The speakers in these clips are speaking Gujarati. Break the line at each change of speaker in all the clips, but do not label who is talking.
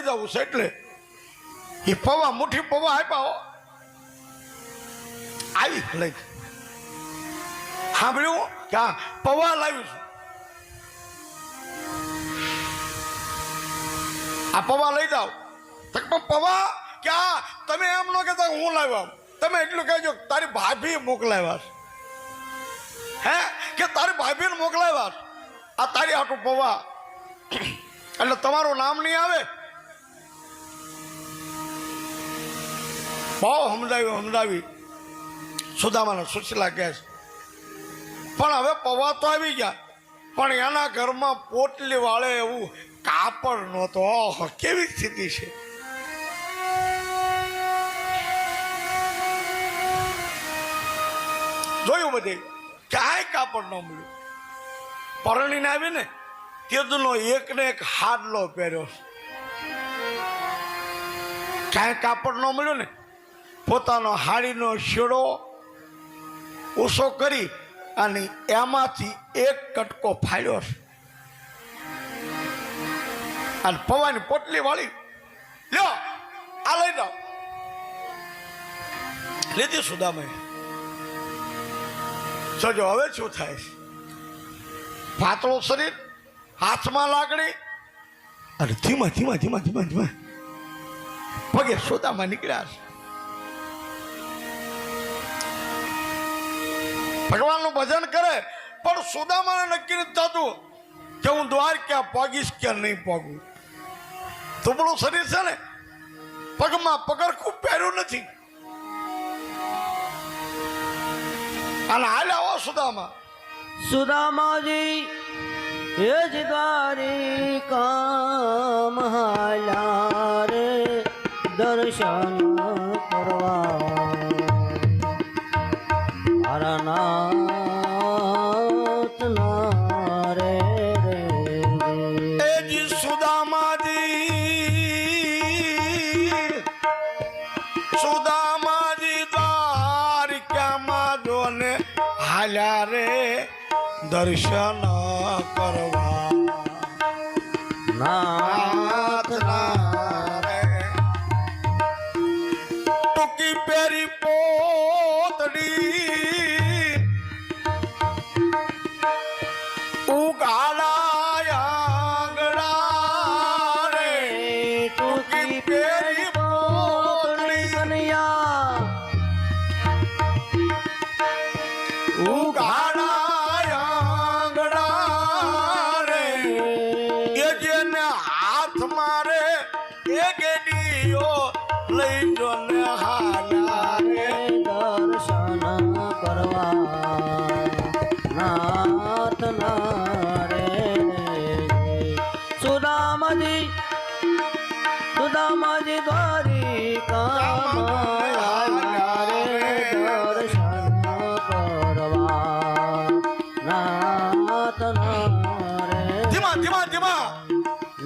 લઈ જવું છે એટલે. એ પવા, મુઠ્ઠી પવા આપ્યા હો. આવી લઈ. સાંભળ્યું? કે આ પવા લાવ્યું છું. આ પવા લઈ જાઓ. પણ પવા, કે આ તમે એમ ન કહેતા હું લાવ્યો. તમે એટલું કહેજો તારી ભાભી મોકલાવ્યા હે? કે તારી ભાભીને મોકલાવ્યા આ તારી આટલું પૌવા. એટલે તમારું નામ નહીં આવે? બહુ સમજાવ્યું સમજાવી. સુદામાને સુશીલા કહે છે. પણ હવે પવા તો આવી ગયા. પણ એના ઘરમાં પોટલી વાળે એવું કાપડ નહોતો. કેવી સ્થિતિ છે? જોયું બધે? ક્યાંય કાપડ ન મળ્યું. પરણીને આવી ને તેદનો એક ને એક હાડલો પહેર્યો ક્યાંય કાપડ ન મળ્યો ને? પોતાનો હાડીનો શીડો ઓછો કરી અને એમાંથી એક કટકો ફાડ્યો છે. અને પવાની પોટલી વાળી, લ્યો, આ લઈ જાઓ લીધી સુદામય જોજો, હવે શું થાય છે? પાતળું શરીર, હાથમાં લાકડી અને ધીમા ધીમા ધીમા ધીમા ધીમા પગે સોદામાં નીકળ્યા છે. ભગવાનનું ભજન કરે, પણ સુદામાને નક્કી નથી થતું કે હું દ્વારકા પગીશ કે નહીં પગું તુબળું શરીર છે ને, પગમાં પગરખું પહેર્યું નથી. અને હાલ આવો સુદામા.
સુદામાજી એ જ દ્વારિકા મહાલા રે, દર્શન કરવા
દર્શન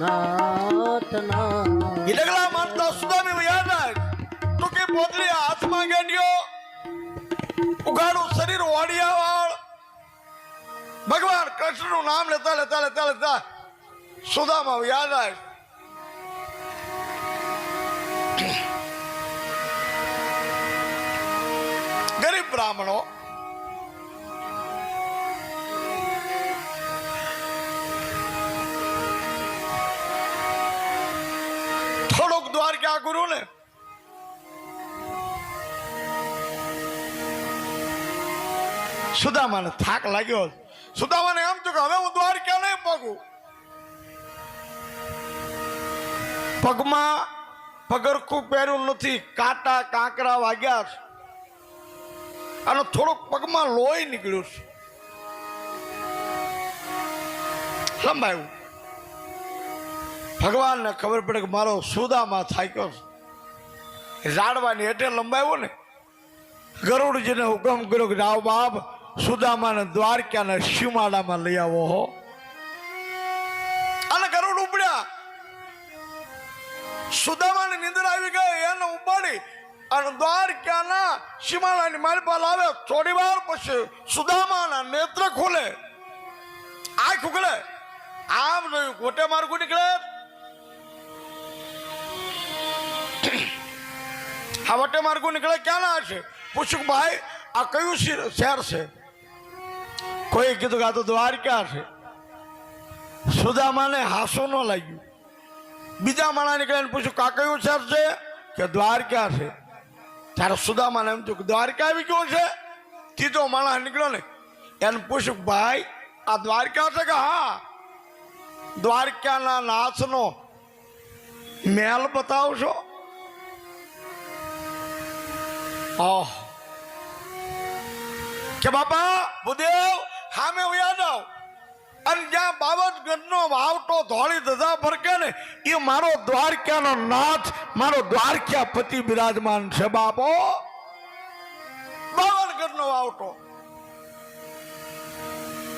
નાથ
ના ઈડગલા માનતા સુદામી યાદ રાખ. તું કે પોતલી હાથમાં શરીર ઓડિયા વાળ ભગવાન કૃષ્ણનું નામ લેતા લેતા લેતા લેતા સુદામાં યાદ આવે ગરીબ બ્રાહ્મણો થોડુંક ગુરુ ને સુદામાને થાક લાગ્યો સુદામાને એમ થયું કે હવે હું દ્વારકા નહીં પગું. પગમાં પગરખું પહેર્યું નથી કાંટા કાંકરા વાગ્યા છે. અને થોડુંક પગમાં લોહી નીકળ્યું છે. લંબાયું. ભગવાનને ખબર પડે કે મારો સુદામાં થાક્યો છે. ઝાડવાની એટલે લંબાવ્યો ને. ગરુડજીને હુકમ કર્યો કે જાઓ બાપ, સુદામાને દ્વારકાને શિમાડામાં લઈ આવો હો. અને ગરુડ ઉપડ્યા. સુદામાની નિંદર આવી ગઈ, એને ઉપાડી અને દ્વારકાના શિમાડાની મારી પાસે આવે. થોડી વાર પછી સુદામાના નેત્ર ખુલે. આંખ ખુલે આમ જોયું ગોટે માર્ગું નીકળે. આ વટે માર્ગો નીકળે, ક્યાંના હશે? પૂછ્યું ભાઈ, આ કયું શહેર છે? કોઈ કીધું કે આ તો દ્વારકા છે. સુદામાને હાસો ન લાગ્યું. બીજા માણા નીકળીને પૂછ્યું કા કયું શહેર છે? કે દ્વારકા છે. ત્યારે સુદામાને એમ થયું કે દ્વારકા આવી ગયો છે. ત્રીજો માણસ નીકળ્યો ને, એને પૂછ્યું ભાઈ, આ દ્વારકા છે કે હા? દ્વારકાના નાચનો મહેલ બતાવશો ઓહ કે બાપા, ભૂદેવ, હામે ઉયા જાઓ અને જ્યાં બાબતગંજનો વાવટો ધોળી ધજા ફરકે ને, એ મારો દ્વારકાનો નાથ, મારો દ્વારકા પતિ બિરાજમાન છે બાપો. બાવનગઢનો વાવટો.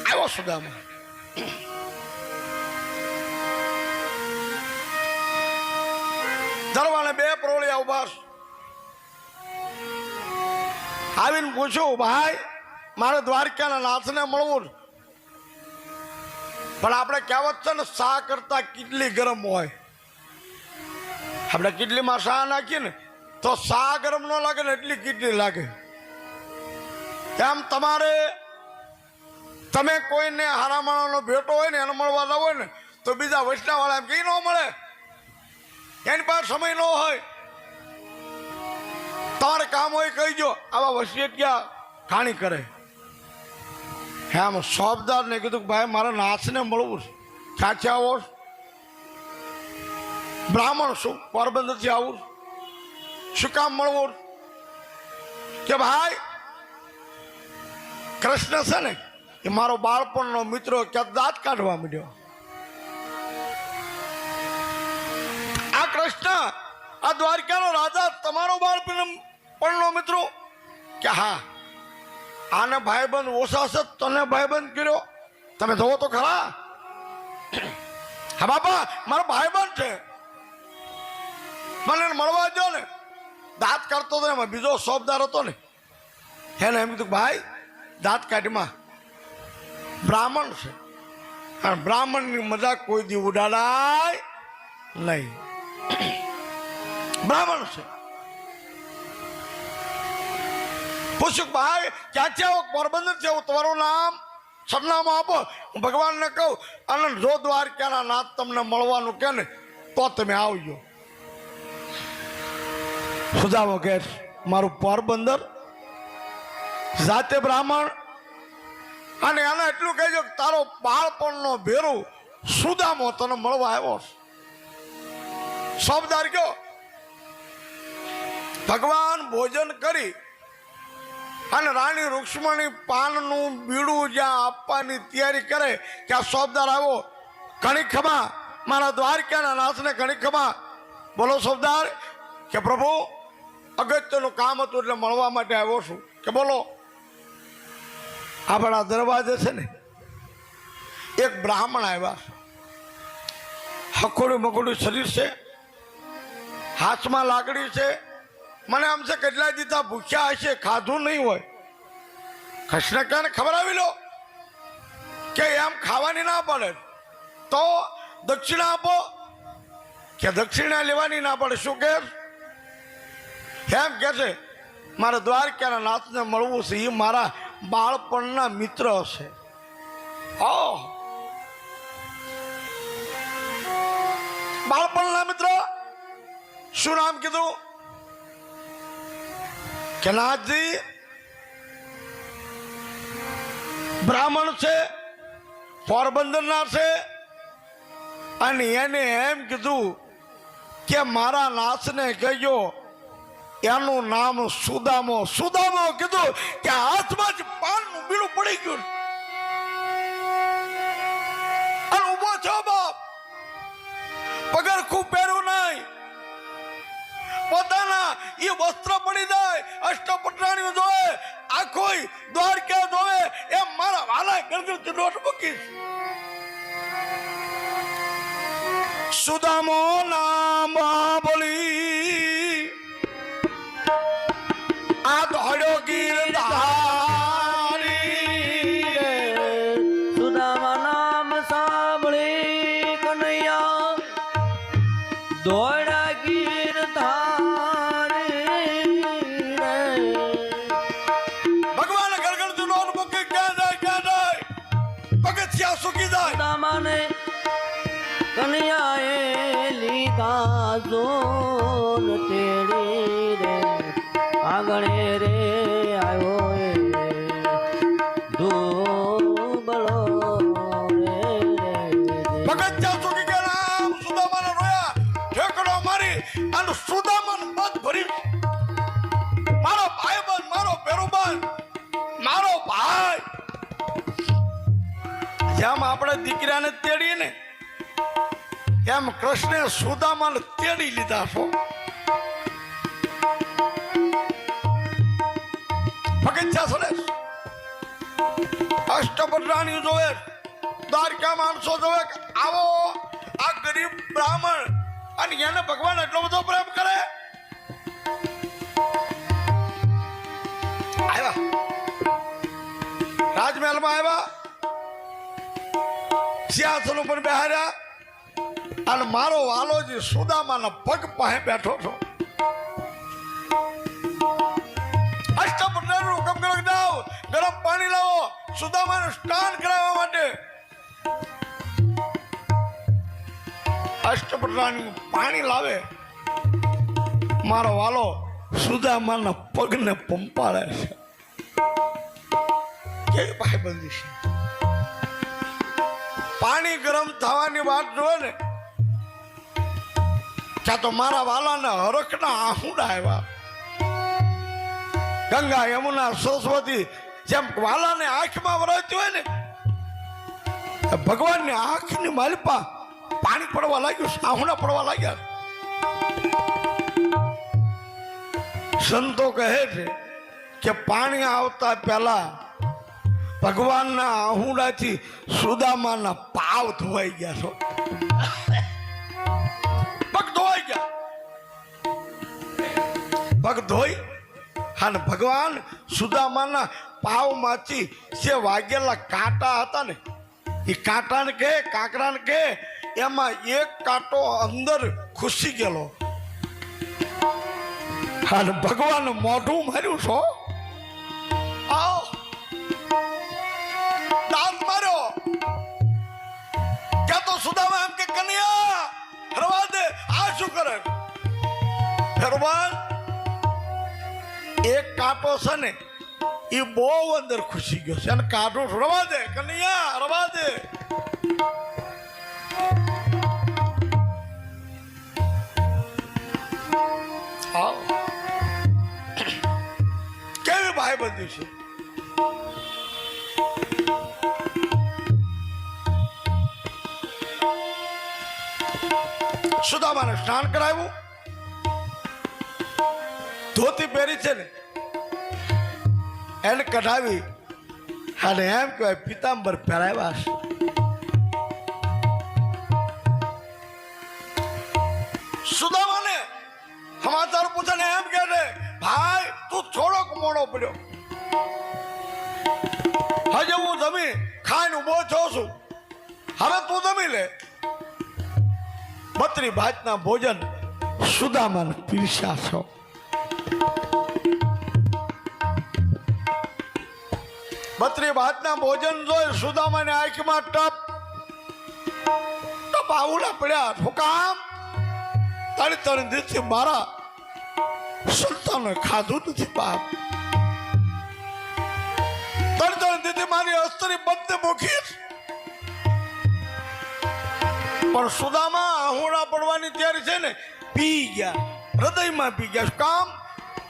આવ્યો સુદામા ધરવાને બે પ્રોળિયા ઊભા. આવીને પૂછ્યું ભાઈ, મારે દ્વારકાના નાથને મળવું પણ આપણે કહેવત છે ને, શા કરતા કેટલી ગરમ હોય? આપણે કેટલીમાં શા નાખીએ ને, તો શા ગરમ ન લાગે ને, એટલી કેટલી લાગે. એમ તમારે, તમે કોઈને હારા માણસનો ભેટો હોય ને, એને મળવા હોય ને, તો બીજા વૈષ્ણવવાળા એમ કંઈ ન મળે. એની પાસે સમય ન હોય. તમારે કામ હોય કહી દો. આવા વસિયતિયા ખાણી કરે. હે, આમ સોબદારને કીધું કે ભાઈ, મારા નાથને મળવું છે. સાચે આવો બ્રાહ્મણ શું પોરબંદરથી આવું શું કામ મળવું કે ભાઈ, કૃષ્ણ છે ને, એ મારો બાળપણનો મિત્ર ક્યાં દાંત કાઢવા માંડ્યો. આ કૃષ્ણ, આ દ્વારકાનો રાજા, તમારો બાળપણ પણનો મિત્રો, કે હા, આને ભાઈબંધ ઓછા છે તને ભાઈબંધ કર્યો? તમે જોવો તો ખરા. હા બાપા, મારો ભાઈબંધ છે. મને મળવા જો ને. દાંત કાઢતો હતો ને બીજો શોપદાર હતો ને. એને એમ કીધું ભાઈ, દાંત કાઢીમાં. બ્રાહ્મણ છે. અને બ્રાહ્મણની મજા કોઈ દી ઉડાડાય નહીં. બ્રાહ્મણ છે. પૂછ્યું ક્યાં આવો? પોરબંદર છે તમારું નામ? સરનામું આપો. હું ભગવાનને કહું અને જો દ્વારકાના નાથ તમને મળવાનું કે ને તો તમે આવજો. સુધાવો કે મારું પોરબંદર જાતે બ્રાહ્મણ. અને એને એટલું કહેજો કે તારો બાળપણનો ભેરું સુદામો તને મળવા આવ્યો શબ્દાર કયો? ભગવાન ભોજન કરી અને રાણી રૂક્ષ્મણી પાનનું બીડું જ્યાં આપવાની તૈયારી કરે આ સોબદાર આવો. ઘણી ખમા મારા દ્વારકાના નાથને ઘણી ખમા બોલો સોબદાર, કે પ્રભુ, અગત્યનું કામ હતું એટલે મળવા માટે આવ્યો છું. કે બોલો, આપણા દરવાજે છે ને, એક બ્રાહ્મણ આવ્યા છે. હકોડું મકોડું શરીર છે, હાથમાં લાકડી છે મને આમ છે કેટલા દીધા ભૂખ્યા હશે, ખાધું નહીં હોય. કૃષ્ણ ક્યાં ખબર આવી લો. કે એમ ખાવાની ના પડે. તો દક્ષિણા આપો. કે દક્ષિણા લેવાની ના પડે, શું કે? એમ કે છે, મારે દ્વારકાના નાથને મળવું છે એ મારા બાળપણના મિત્ર છે. ઓહ. બાળપણના મિત્ર? શું નામ કીધું? કે નાથજી બ્રાહ્મણ છે, પોરબંદરના છે. અને એને એમ કીધું કે મારા નાથને કહેજો, એનું નામ સુદામો. સુદામો કીધું કે હાથમાં જ પાનનું બીડું પડી ગયું અને ઊભો છો બાપ. પગર ખૂબ પોતાના એ વસ્ત્ર પડી જાય અષ્ટપટરાણીઓ જોવે, આખોય દ્વારકા જોવે, એમ મારા વાલા ગરગર નોટ મૂકીશ સુદામો નામ
કનૈયાએ લીધા જોન તેડી રે. આગણે રે આવ્યો એ.
ઠેકડો મારી અને સુદામાને મત ભરી મારો ભાઈ મારો પેરુબંધ મારો ભાઈ. જેમ આપણે દીકરાને એમ કૃષ્ણે સુદામાને તેડી લીધા છો. ભગત છે સુરેશ. અષ્ટપટરાણી જોવે, દ્વારકા માણસો જોવે આવો, આ ગરીબ બ્રાહ્મણ અને એને ભગવાન એટલો બધો પ્રેમ કરે. આવ્યા રાજમહેલમાં આવ્યા સિંહાસન ઉપર બેહાર્યા. અને મારો વાલોજી સુદામાના પગ પાસે બેઠો છો. હુકમ કર્યો જાઓ, ગરમ પાણી લાવો, સુદામાનું સ્નાન કરાવવા માટે. અષ્ટપટરાણી પાણી લાવે. મારો વાલો સુદામાના પગને પંપાળે છે. કેવી ભાઈબંધી છે. પાણી ગરમ થવાની વાત જોવે ને ત્યાં તો મારા વાલાને હરખના આહુડા આવ્યા. ગંગા યમુના સરસ્વતી જેમ વાલાને આંખમાં વરાતી હોય ને ભગવાનની આંખની માલિપા પાણી પડવા લાગ્યું સાહુણા પડવા લાગ્યા. સંતો કહે છે કે પાણી આવતા પહેલા ભગવાનના આહુડાથી સુદામાના પાવ ધોવાઈ ગયા છો. પગ ધોઈ અને ભગવાન સુદામાના પાવમાંથી જે વાગેલા કાંટા હતા ને એ કાંટાને કે, કાંકરાને કે, એમાં એક કાંટો અંદર ખુશી ગયેલો. અને ભગવાન મોઢું માર્યું છો આવો. દાંત માર્યો. ક્યાં તો સુદામા એમ કે, કન્યા, હરવા દે, આ શું કરે? હરવાન એક કાંટો છે ને એ બહુ અંદર ખુશી ગયો છે. અને કાંટો રવા દે કનૈયા રવા દે. કેવી કેવી ભાઈબંધી છે? સુદામાને સ્નાન કરાવ્યું. ધોતી પહેરી છે ને, એને કઢાવી અને એમ કહેવાય, પિતાંબર પહેરાવ્યા છે. સુદામાને સમાચાર પૂછે ને એમ કહે છે, ભાઈ, તું થોડોક મોડો પડ્યો. હજે હું જમી ખાઈને ઊભો છો છું. હવે તું જમી લે. બત્રી ભાતના ભોજન સુદામાને પીરસ્યા છો. બત્રી ભાતના ભોજન જોઈ સુદામાની આંખમાં ટપ ટપ આવડા પડ્યા. શું કામ તારી ત્રણ દિવસથી મારા સુલતાને ખાધું નથી બાપ ત્રણ ત્રણ દીધી મારી અસ્તરી બંધ મૂકી. પણ સુદામા આહુડા પડવાની તૈયારી છે ને, પી ગયા. હૃદયમાં પી ગયા. કામ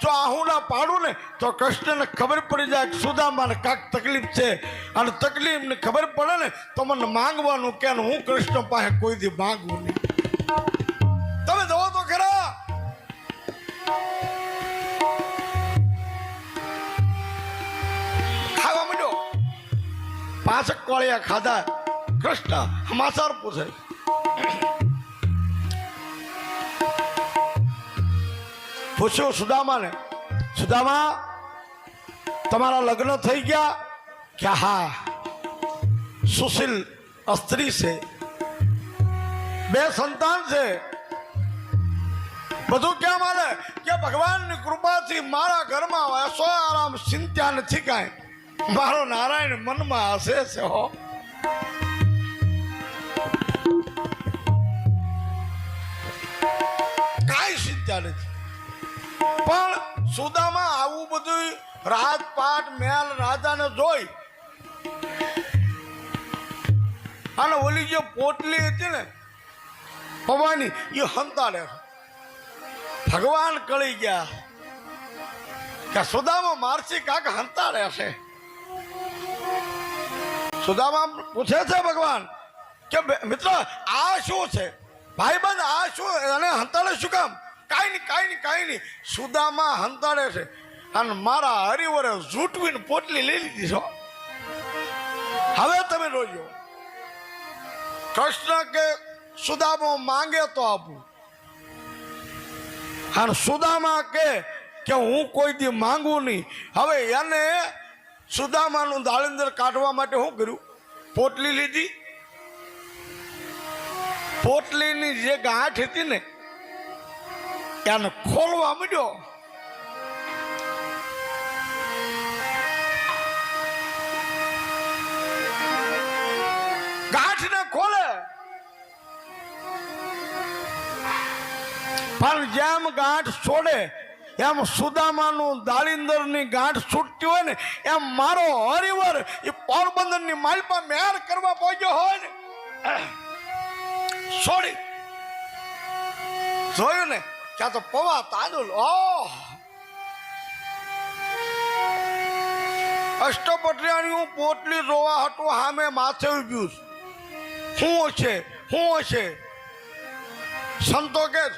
જો આહુના પાડું ને, તો કૃષ્ણને ખબર પડી જાય કે સુદામાને કાંક તકલીફ છે. અને તકલીફને ખબર પડે ને, તો મને માંગવાનું કે હું કૃષ્ણ પાસે કોઈથી માંગવું નહીં. તમે જવો તો ખરા. ખાવા માંડ્યો. પાંચક કોળિયા ખાધા. કૃષ્ણ સમાચાર પૂછે. પૂછ્યું સુદામાને, સુદામા, તમારા લગ્ન થઈ ગયા? કે હા. સુશીલ સ્ત્રી છે. બે સંતાન છે. બધું ક્યાં માને કે ભગવાનની કૃપાથી મારા ઘરમાં એસો આરામ ચિંતા નથી કાંઈ. મારો નારાયણ મનમાં હશે છે હો. પણ સુદામાં આવું બધું પાઠ મેલ રાજાને જોઈ અને ઓલી જે પોટલી હતી ને પવાની એ હંતાડે. ભગવાન કળી ગયા. કે સુદામાં મારસી કાક હંતાડે છે. સુદામા પૂછે છે ભગવાન કે મિત્ર, આ શું છે? ભાઈબંધ, આ શું, એને હંતાડે શું કામ? કાંઈ નહીં કાંઈ નહીં કાંઈ નહીં. સુદામા હંતાડે છે. અને મારા હરિવરે ઝૂંટવીને પોટલી લઈ લીધી છો હવે તમે રોજો. કૃષ્ણ કે સુદામો માંગે તો આપું. અને સુદામા કે કે હું કોઈ દી માંગુ નહીં. હવે એને સુદામાનું દાળિંદર કાઢવા માટે શું કર્યું? પોટલી લીધી. પોટલીની જે ગાંઠ હતી ને એને ખોલવા માંડ્યો. ગાંઠને ખોલે. પણ જેમ ગાંઠ છોડે, એમ સુદામાનું દાળિંદરની ગાંઠ છૂટતી હોય ને, એમ મારો હરિવર એ પોરબંદરની માલપા મેર કરવા પહોંચ્યો હોય ને. છોડી. જોયું ને? ક્યાં તો પવા તાંદુલ ઓહ! અષ્ટપટરિયાની પોટલી રોવા હટું સામે માથે ઉભ્યું. શું છે શું છે સંતો કે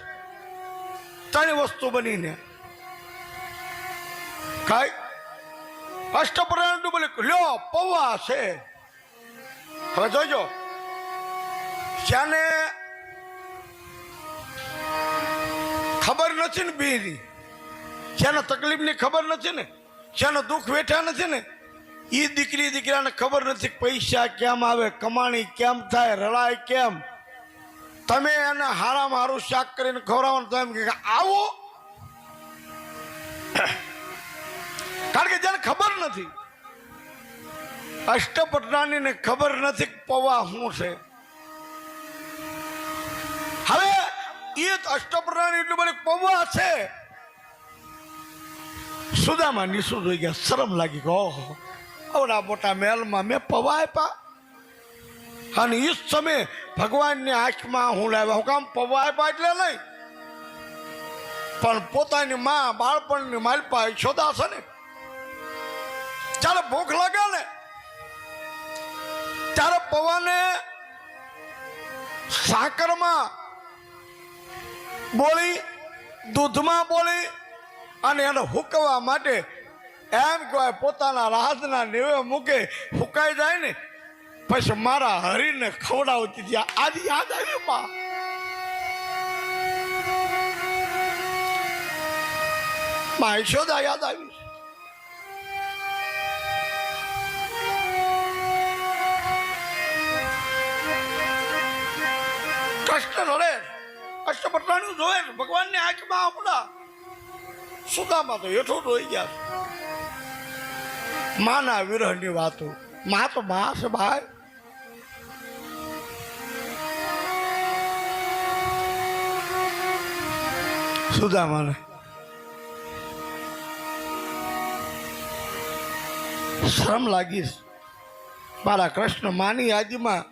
ત્રણ વસ્તુ બનીને. કઈ? અષ્ટપર્યાણ બોલે, લ્યો, પૌવા છે. હવે જોજો જ્યાને ખબર નથી ને બેરી. જેને તકલીફની ખબર નથી ને? જેને દુઃખ વેઠા નથી ને? એ દીકરી દીકરાને ખબર નથી પૈસા કેમ આવે, કમાણી કેમ થાય, રડાય કેમ? તમે એને હારામાં હારું શાક કરીને ખવડાવો તો એમ કે આવો. કારણ કે જેને ખબર નથી. અષ્ટપટરાણીને ખબર નથી પૌવા શું છે હવે એ અષ્ટપ્રાણી એટલું બધું પૌવા છે. સુદામાં નિશું જોઈ ગયા, શરમ લાગી ગયો ઓહો અવડા મોટા મહેલમાં મેં પૌવા આપ્યા. અને એ જ સમયે ભગવાનની આંખમાં હું લાવ્યા. હું કામ પૌવા આપ્યા એટલે નહીં. પણ પોતાની માં બાળપણની માલપા યશોદા છે ને. જ્યારે ભૂખ લાગે ને, ત્યારે પવાને સાકરમાં બોળી દૂધમાં બોળી અને એને હુકવા માટે એમ કહેવાય, પોતાના રાહતના નેવે મૂકે, હુકાઈ જાય ને, પછી મારા હરીને ખવડાવતી હતી. આજ યાદ આવ્યું માં મા યશોદા યાદ આવી કૃષ્ણ રડે અષ્ટપટરાણું જોયે ને ભગવાનની આંખમાં આપણા સુદામાં તો હેઠો રોઈ ગયા માના વિરહની વાતો. મા તો મા છે ભાઈ. સુદામાને શરમ લાગીશ મારા કૃષ્ણ માની યાદીમાં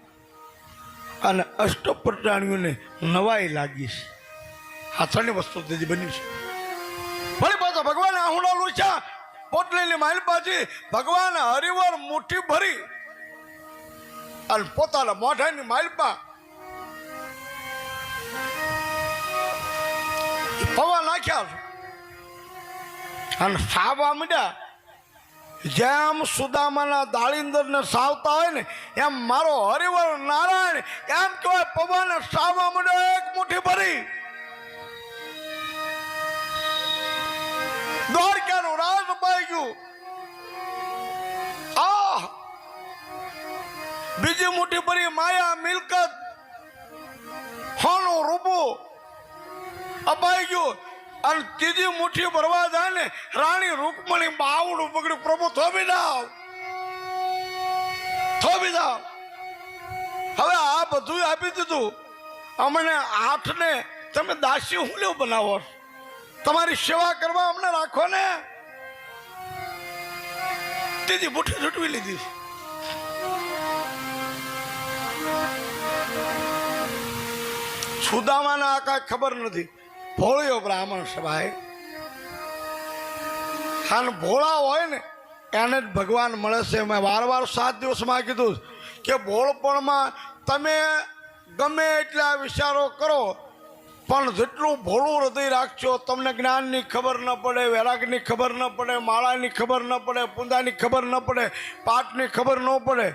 અને અષ્ટપટાણીઓને નવાઈ લાગીશ આ ત્રણેય વસ્તુ તેથી બની છે. ફરી પાછા ભગવાન આહુડા લોચા, પોટલીની માઇલ પાછી ભગવાન હરિવર મુઠ્ઠી ભરી, અને પોતાના મોઢાની માઇલપા પવા નાખ્યા અને સાવા માંડ્યા. જેમ સુદામાના દાળિંદરને સાવતા હોય ને, એમ મારો હરિવર નારાયણ, એમ કહેવાય પવન સાવા માંડ્યો એક મુઠ્ઠી ભરી. દ્વારકાનું રાજ પાઈ ગયું. આ બીજી મોટી ભરી માયા મિલકત. હોનું રૂપું અપાઈ ગયું. અને ત્રીજી મુઠ્ઠી ભરવા જાય ને, રાણી રૂકમણી બાવડું પકડ્યું. પ્રભુ, થોભી દાવ થોભી દાવ હવે આ બધું આપી દીધું. અમને આઠને તમે દાસી હું લેવું બનાવો. તમારી સેવા કરવા અમને રાખો ને. ત્રીજી મુઠ્ઠી છૂટવી લીધી. સુદામાને આ કાંઈ ખબર નથી. ભોળિયો બ્રાહ્મણ છે ભાઈ. અને ભોળા હોય ને, એને જ ભગવાન મળે છે. મેં વાર વાર સાત દિવસમાં કીધું કે ભોળપણમાં તમે ગમે એટલા વિચારો કરો, પણ જેટલું ભોળું હૃદય રાખશો તમને જ્ઞાનની ખબર ન પડે, વૈરાગની ખબર ન પડે, માળાની ખબર ન પડે, પૂંદાની ખબર ન પડે પાઠની ખબર ન પડે.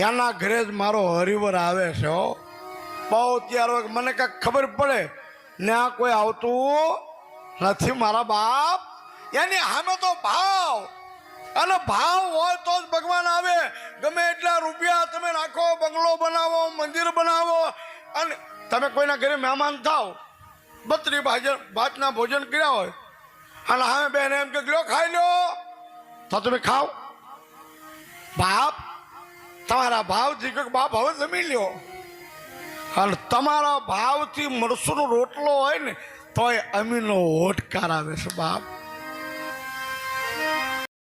એના ઘરે જ મારો હરિવર આવે છે, હો. બહુ ત્યારે મને કાંઈક ખબર પડે. ને આ કોઈ આવતું નથી મારા બાપ. એની સામે તો ભાવ. અને ભાવ હોય તો જ ભગવાન આવે. ગમે એટલા રૂપિયા તમે નાખો બંગલો બનાવો, મંદિર બનાવો. અને તમે કોઈના ઘરે મહેમાન થાવ, બત્રી ભાજન, ભાતના ભોજન કર્યા હોય, અને હા બેન એમ કે, લ્યો, ખાઈ લો તો તમે ખાઓ બાપ, તમારા ભાવથી કે બાપ હવે જમી લ્યો. અને તમારા ભાવથી મરસુનો રોટલો હોય ને તોય અમીનો હોટકાર આવે છે બાપ.